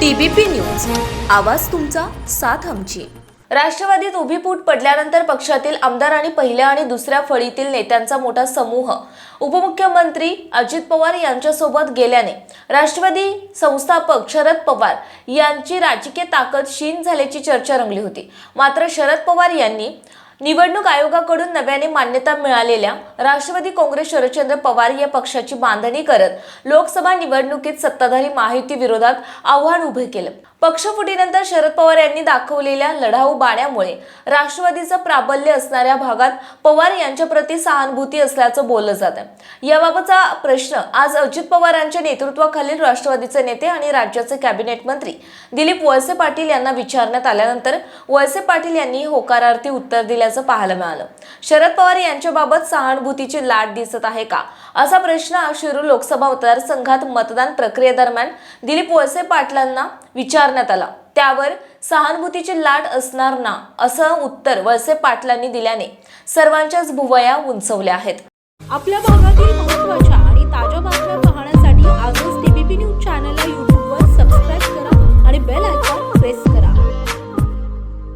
TBP news. आवाज तुमचा साथ आमची. राष्ट्रवादीत उभी फूट पडल्यानंतर पक्षातील आमदार आणि पहिल्या आणि दुसऱ्या फळीतील नेत्यांचा मोठा समूह. उपमुख्यमंत्री अजित पवार यांच्यासोबत गेल्याने राष्ट्रवादी संस्थापक शरद पवार यांची राजकीय ताकद क्षीण झाल्याची चर्चा रंगली होती. मात्र शरद पवार यांनी निवडणूक आयोगाकडून नव्याने मान्यता मिळालेल्या राष्ट्रवादी काँग्रेस शरदचंद्र पवार या पक्षाची बांधणी करत लोकसभा निवडणुकीत सत्ताधारी माहिती विरोधात आव्हान उभे केलं. पक्षफुटीनंतर शरद पवार यांनी दाखवलेल्या लढाऊ बाण्यामुळे राष्ट्रवादीचं प्राबल्य असणाऱ्या भागात पवार यांच्या प्रति सहानुभूती असल्याचं बोललं जात आहे याबाबतचा प्रश्न आज अजित पवारांच्या नेतृत्वाखालील राष्ट्रवादीचे नेते आणि राज्याचे कॅबिनेट मंत्री दिलीप वळसे पाटील यांना विचारण्यात आल्यानंतर वळसे पाटील यांनी होकारार्थी उत्तर दिल्याचं पाहायला मिळालं. शरद पवार यांच्याबाबत सहानुभूतीची लाट दिसत आहे का? असा प्रश्न शिरूर लोकसभा मतदारसंघात मतदान प्रक्रियेदरम्यान दिलीप वळसे पाटलांना विचारण्यात आला. त्यावर सहानुभूतीची लाट असणार ना असं उत्तर वळसे पाटलांनी दिल्याने सर्वांच्याच भुवया उंचवल्या आहेत. आपल्या भागातील महत्त्वाच्या